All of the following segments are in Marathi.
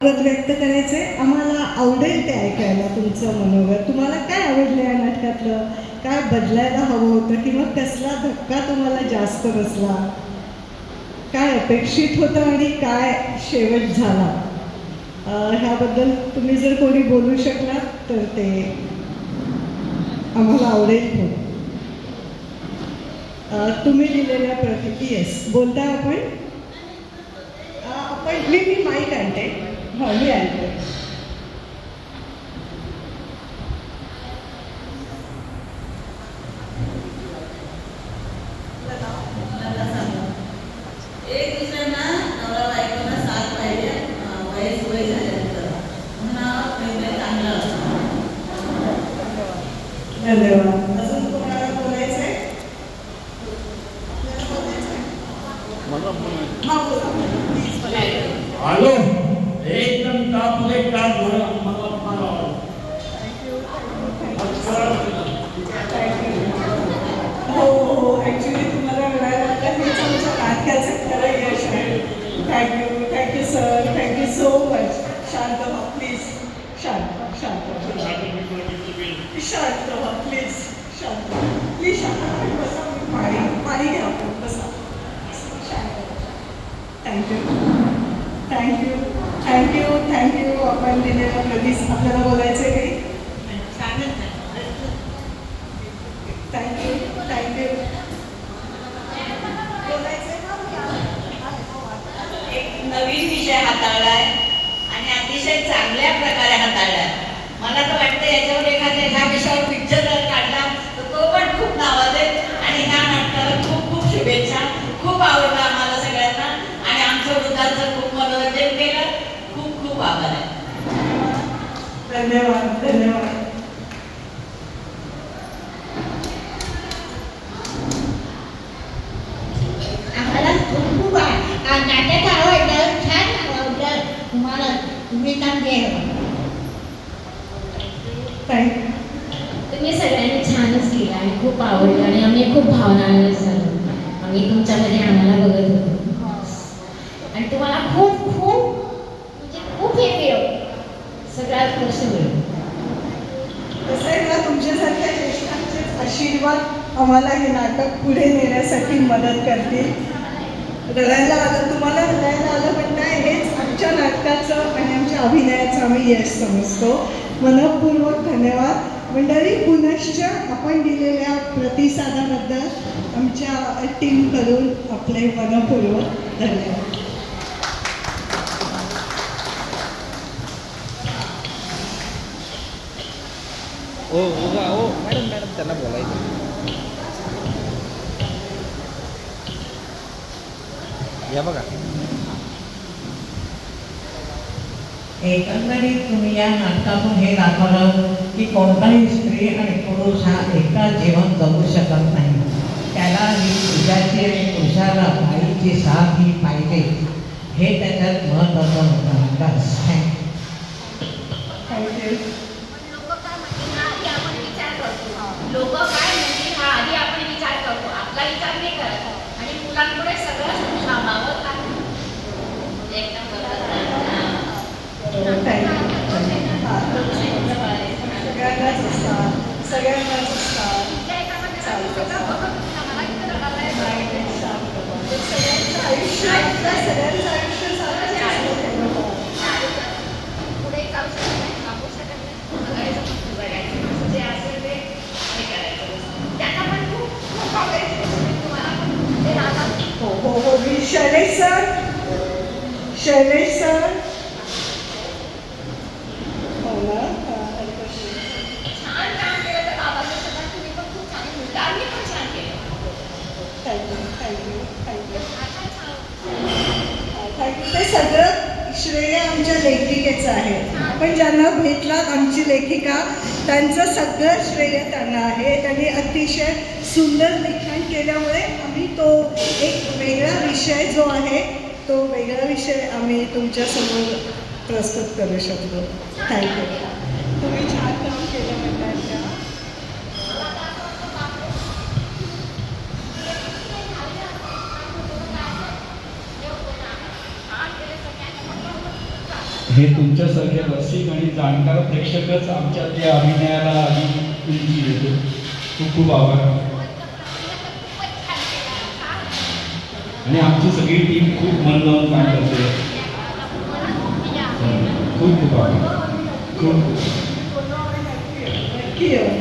मत व्यक्त करायचे आम्हाला आवडेल ते ऐकायला तुमचं मनोगत. तुम्हाला काय आवडलं या नाटकातलं? काय बदलायला हवं होतं किंवा कसला धक्का तुम्हाला जास्त बसला? काय अपेक्षित होतं आणि काय शेवट झाला? ह्याबद्दल तुम्ही जर कोणी बोलू शकला तर ते आम्हाला आवडेल खूप. तुम्ही दिलेल्या प्रति येस बोलताय आपण? आपण मी मी माईक आणते. हो मी आणते एक दुसऱ्यांना नवरा बायकोला साथ पाहिजे अं, वयस वय झाल्यानंतर म्हणून हा निर्णय चांगला असतो धन्यवाद अजून कोणाला बोलायचं आहे आपल्याला बोलायचंय? हा बोला प्लीज बोला. आलो एकदम टॉप एक टॉप मला मला फार आवडलं. हो हो ॲक्च्युली तुम्हाला मिळायला लागलं हेच आमच्या नाटकाचं खरं यश आहे thank you thank you sir thank you so much शांत व्हा प्लीज शांत शांत शांत व्हा प्लीज शांत प्लीज शांत बसा पाणी पाणी घ्या आपण बसा शांत थँक्यू थँक्यू थँक्यू थँक्यू आपण दिलेला प्रतीस आपल्याला बोलायचं आहे काही छानच आहे थँक्यू थँक्यू बोलायचं आहे ना एक नवीन विषय हाताळलाय आणि अतिशय चांगल्या प्रकारे हाताळला. मला तर वाटतं याच्यावर एखाद्या ह्या विषयावर पिक्चर जर काढला तर तो पण खूप नावाजेल आणि ह्या नाटकाला खूप खूप शुभेच्छा खूप आवडलं आम्हाला सगळ्यांना आणि आमच्या वृद्धांचं खूप मनोरंजन केलं खूप खूप आभार आहे धन्यवाद धन्यवाद आम्हाला खूप खूप आ- आ- नाटक आवडलं छान आवडलं तुम्हाला तुम्ही काम केलं थँक्यू तुम्ही सगळ्यांनी छानच केलं आणि खूप आवडलं आणि आम्ही खूप भावनांनी झालो. आम्ही तुमच्यामध्ये आम्हाला बघत होतो. आणि तुम्हाला खूप खूप म्हणजे खूप हे मिळव. सगळ्यात वर्ष मिळव. कसं आहे ना तुमच्यासारख्या ज्येष्ठांचे आशीर्वाद आम्हाला हे नाटक पुढे नेण्यासाठी मदत करतील. रडायला आलं तुम्हाला रडायला आलं पण काय हेच आमच्या नाटकाचं आणि त्या अभिनयाचं आम्ही यश समजतो. मनपूर्वक धन्यवाद. मंडळी पुनश्च आपण दिलेल्या प्रतिसादाबद्दल आमच्या टीमकडून आपले मनपूर्वक धन्यवाद. ओ उगा ओ मॅडम मॅडम त्यांना बोलायचं. या बघा. एकंदरीत तुम्ही या नाटकातून हे दाखवलं की कोणताही स्त्री आणि पुरुष हा एका जीवन जगू शकत नाही. त्याला ही पुरुषाची आणि पुरुषाला बाईची साथ ही पाहिजे. हे त्याच्यात महत्त्वाचं होतं बस थँक्यू लोक काय म्हणतील हा आधी आपण विचार करतो लोक काय म्हणतील हा आधी आपण विचार करतो आपला विचार नाही करत आणि मुलांपुढे सगळं थांबावं लागतं एकदम बरोबर सगळ्यांनाच असतात सगळ्यांनाच असतात सगळ्यांचं आयुष्य आपलं सगळ्यांचं आयुष्य सारखंच असतं. पुढे जाऊ शकत नाही थांबू शकत नाही बघायचं फक्त बघायचं जे असेल ते हे करायचं त्यांना पण खूप खूप आवडायचं तुम्हाला पण ते राहतात हो हो हो मी शैलेश सर शैलेश सर हो ना हा, हरकत नाही. छान काम केलं तर बाबांचं सगळं तुम्ही पण खूप छान शैलेश सर हो ना थँक्यू थँक्यू थँक्यू थँक्यू ते सगळं श्रेय आमच्या लेखिकेचं आहे आपण ज्यांना भेटलात आमची लेखिका त्यांचं सगळं श्रेय त्यांना आहे त्यांनी अतिशय सुंदर लिखाण केल्यामुळे आम्ही तो एक वेगळा विषय जो आहे तो वेगळा विषय आम्ही तुमच्यासमोर प्रस्तुत करू शकतो. थँक्यू तुम्ही छान काम केलं म्हणतात हे तुमच्यासारखे रसिक आणि जाणकार प्रेक्षकच आमच्या त्या अभिनयाला आणि तुमची देतो. खूप खूप आभार. आणि आमची सगळी टीम खूप मन लावून काम करते. खूप खूप आभार. खूप खूप.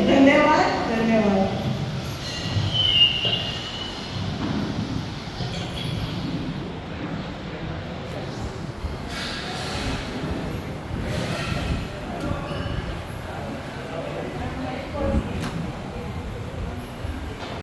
धन्यवाद. धन्यवाद.